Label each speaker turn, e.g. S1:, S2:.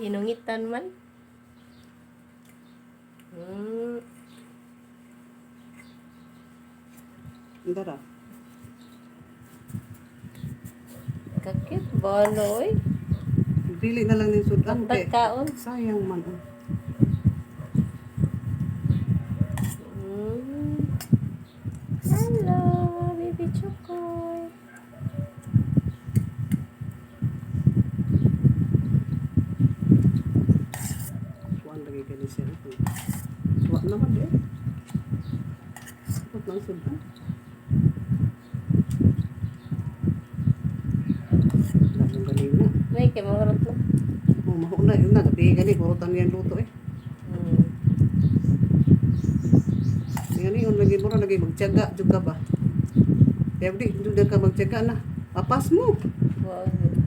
S1: Hinungitan man. Hmm.
S2: Dara.
S1: Kakit balo oy.
S2: Dili na lang din sudan.
S1: Pagtag kaon.
S2: Sayang man. oh. Kuan lagi ka ni cellphone. Wa naman eh. Sakot lang sudan. Lalong galing na.
S1: May kay mga to.
S2: Oh, mahuna yun na. Gabi gani, kurutan yan luto eh.
S1: Hmm.
S2: Ni, lagi mo lagi magtiyaga juga ba? Kaya di, doon ka magtiyaga na. Papas mo.
S1: Wow.